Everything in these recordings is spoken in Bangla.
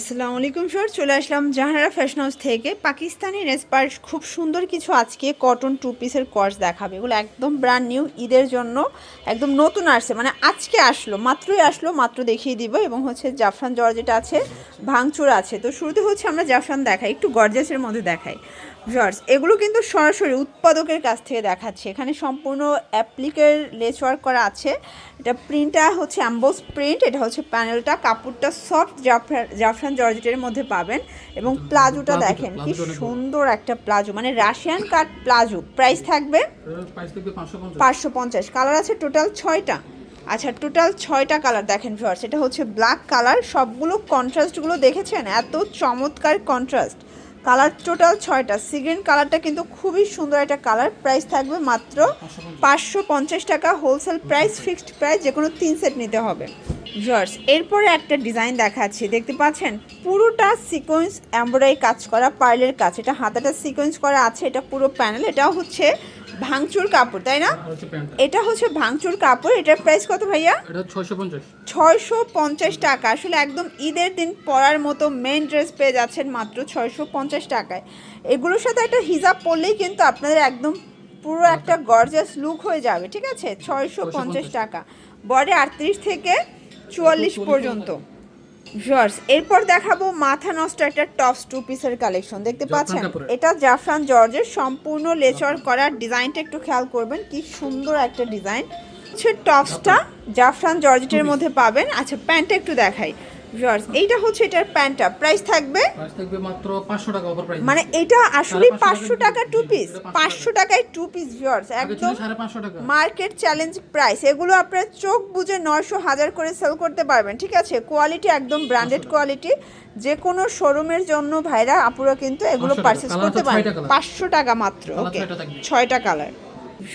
আসসালামু আলাইকুম স্যার চলে আসলাম জাহানারা ফ্যাশন হাউস থেকে। পাকিস্তানি রেসপার খুব সুন্দর কিছু আজকে কটন টু পিসের কর্স দেখাবে। এগুলো একদম ব্র্যান্ড নিউ ঈদের জন্য একদম নতুন আসছে। মানে আজকে আসলো, মাত্রই আসলো, মাত্র দেখিয়ে দিব। এবং হচ্ছে জাফরান জর্জেট আছে, ভাঙচুর আছে। তো শুরুতে হচ্ছে আমরা জাফরান দেখাই, একটু গর্জেসের মধ্যে দেখাই। জর্জ এগুলো কিন্তু সরাসরি উৎপাদকের কাছ থেকে দেখাচ্ছে। এখানে সম্পূর্ণ অ্যাপ্লিকের লেস ওয়ার্ক করা আছে। এটা প্রিন্টটা হচ্ছে অ্যাম্বোস প্রিন্ট এটা হচ্ছে প্যানেলটা কাপড়টা সফট জাফরান জাফরান জর্জেটের মধ্যে পাবেন এবং প্লাজোটা দেখেন কি। সুন্দর একটা প্লাজো মানে রাশিয়ান কাট প্লাজো। প্রাইস থাকবে পাঁচশো পঞ্চাশ। পাঁচশো পঞ্চাশ। কালার আছে টোটাল ছয়টা। আচ্ছা টোটাল ছয়টা কালার দেখেন ভিউয়ার্স। এটা হচ্ছে ব্ল্যাক কালার। সবগুলো কন্ট্রাস্টগুলো দেখেছেন? এত চমৎকার কন্ট্রাস্ট কালার টোটাল ছয়টা। সিগ্রেন কালারটা কিন্তু খুবই সুন্দর একটা কালার। প্রাইস থাকবে মাত্র পাঁচশো পঞ্চাশ টাকা। হোলসেল প্রাইস ফিক্সড প্রাইস যে কোনো তিন সেট নিতে হবে। ভিউয়ার্স এরপরে একটা ডিজাইন দেখাচ্ছি। দেখতে পাচ্ছেন? পুরোটা সিকোয়েন্স এমব্রয়ডারি কাজ করা পার্লের কাজ। এটা হাতাটা সিকোয়েন্স করা আছে এটা পুরো প্যানেল এটাও হচ্ছে ভাঙচুর কাপড় তাই না? এটা হচ্ছে ভাঙচুর কাপড়। এটার প্রাইস কত ভাইয়া? এটা ছয়শো পঞ্চাশ। ছয়শো পঞ্চাশ টাকা। আসলে একদম ঈদের দিন পরার মতো মেন ড্রেস পেয়ে যাচ্ছেন মাত্র ছয়শো পঞ্চাশ টাকায়। এগুলোর সাথে একটা হিজাব পরলেই কিন্তু আপনাদের একদম পুরো একটা গর্জাস লুক হয়ে যাবে ঠিক আছে? ছয়শো পঞ্চাশ। টাকা। বডি আটত্রিশ থেকে চুয়াল্লিশ পর্যন্ত। ভিউয়ার্স এরপর দেখাবো মাথা নষ্ট একটা টপস টু পিসের কালেকশন। দেখতে পাচ্ছেন? এটা জাফরান জর্জের সম্পূর্ণ লেচর করার ডিজাইনটা একটু খেয়াল করবেন কি সুন্দর একটা ডিজাইন। হচ্ছে টপসটা জাফরান জর্জেটের মধ্যে পাবেন। আচ্ছা প্যান্টটা একটু দেখাই। জর্জ এইটা হচ্ছে এটার প্যান্টটা প্রাইস থাকবে? থাকবে মাত্র পাঁচশো টাকা অফার প্রাইস মানে এটা আসলে সাড়ে পাঁচশো পাঁচশো টাকা টাকা টু পিস পিস। এটা পাঁচশো টাকায় টু পিস ছিল একদম সাড়ে পাঁচশো টাকা। মার্কেট চ্যালেঞ্জ প্রাইস এগুলো আপনার চোখ বুঝে নয়শো হাজার করে সেল করতে পারবেন ঠিক আছে? কোয়ালিটি একদম ব্র্যান্ডেড কোয়ালিটি যে কোনো শোরুমের জন্য ভাইরা আপুরা কিন্তু এগুলো 500। পারচেস করতে পারেন। ছয়টা কালার। পাঁচশো টাকা মাত্র ওকে ছয়টা থাকবে। ছয়টা কালার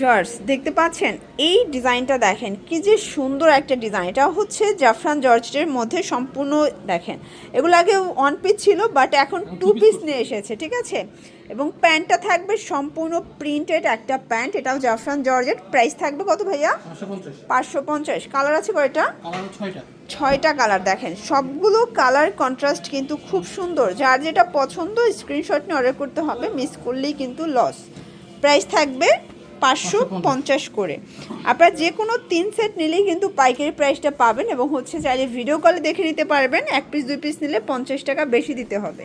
জার্স দেখতে পাচ্ছেন এই ডিজাইনটা দেখেন কি যে সুন্দর একটা ডিজাইন। এটা হচ্ছে জাফরান জর্জের মধ্যে সম্পূর্ণ দেখেন। এগুলো আগে ওয়ান পিস ছিল বাট এখন টু পিস নিয়ে এসেছে ঠিক আছে? এবং প্যান্টটা থাকবে সম্পূর্ণ প্রিন্টেড একটা প্যান্ট এটাও জাফরান জর্জেট। প্রাইস থাকবে কত ভাইয়া? পাঁচশো পঞ্চাশ। কালার আছে কয়টা? ছয়টা। কালার দেখেন। সবগুলো কালার কন্ট্রাস্ট কিন্তু খুব সুন্দর। যার যেটা পছন্দ স্ক্রিনশট নিয়ে অর্ডার করতে হবে মিস করলেই কিন্তু লস প্রাইস থাকবে পাঁচশো পঞ্চাশ করে। আপনারা যে কোনো তিন সেট নিলেই কিন্তু পাইকারি প্রাইসটা পাবেন এবং হচ্ছে চাইলে ভিডিও কলে দেখে নিতে পারবেন, এক পিস দুই পিস নিলে পঞ্চাশ টাকা বেশি দিতে হবে।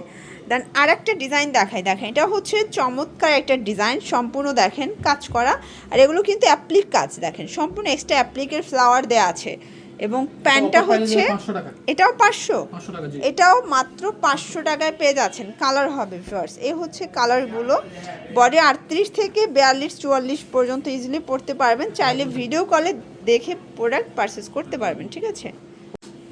দেন আর একটা ডিজাইন দেখায় দেখেন এটা হচ্ছে চমৎকার একটা ডিজাইন সম্পূর্ণ দেখেন কাজ করা। আর এগুলো কিন্তু অ্যাপ্লিক কাজ, দেখেন সম্পূর্ণ এক্সট্রা অ্যাপ্লিকের ফ্লাওয়ার দেওয়া আছে। এবং প্যান্টটা হচ্ছে এটাও পাঁচশো। এটাও মাত্র পাঁচশো টাকায় পেয়ে যাচ্ছেন। কালার হবে ফার্স এ হচ্ছে কালারগুলো। বডি আটত্রিশ থেকে বিয়াল্লিশ চুয়াল্লিশ পর্যন্ত ইজিলি পড়তে পারবেন। চাইলে ভিডিও কলে দেখে প্রোডাক্ট পারচেস করতে পারবেন ঠিক আছে?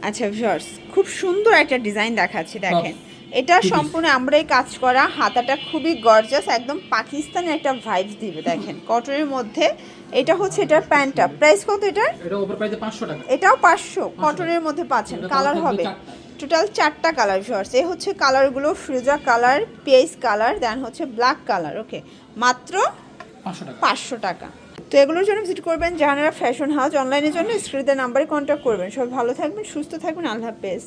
আচ্ছা ভিউয়ার্স খুব সুন্দর একটা ডিজাইন দেখাচ্ছি দেখেন। এটা সম্পূর্ণ আমরাই কাজ করা। হাতাটা খুবই গর্জাস একদম পাকিস্তানের একটা ভাইবস দিবে দেখেন। কটনের মধ্যে। এটা হচ্ছে এটার প্যান্টটা। প্রাইস কত এটার? এটা ওভার প্রাইসে পাঁচশো টাকা। এটাও পাঁচশো। কটনের মধ্যে পাচ্ছেন। কালার হবে। টোটাল চারটা। কালার ভিউয়ার্স এই হচ্ছে কালারগুলো ফ্রিজা কালার পেস কালার দেন হচ্ছে ব্ল্যাক কালার ওকে মাত্র পাঁচশো টাকা। পাঁচশো টাকা। তো এগুলোর জন্য ভিজিট করবেন জাহানারা ফ্যাশন হাউস অনলাইনের জন্য স্ক্রিনের নাম্বারে কন্ট্যাক্ট করবেন। সবাই ভালো থাকবেন সুস্থ থাকবেন। আল্লাহ হাফেজ।